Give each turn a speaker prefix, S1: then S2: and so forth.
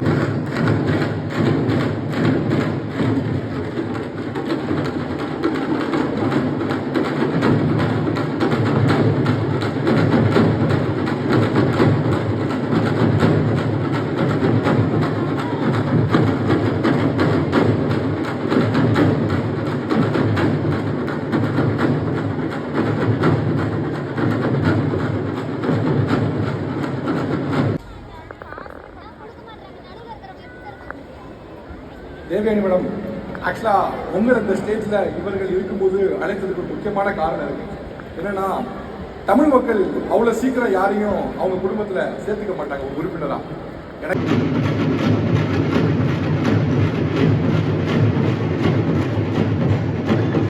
S1: Thank you. Devayani madam ஆக்சுவலாக உங்கள் இந்த ஸ்டேஜில் இவர்கள் இருக்கும்போது அழைத்ததுக்கு ஒரு முக்கியமான காரணம் இருக்கு என்னன்னா தமிழ் மக்கள் அவ்வளோ சீக்கிரம் யாரையும் அவங்க குடும்பத்தில் சேர்த்துக்க மாட்டாங்க ஒரு உறுப்பினராக எனக்கு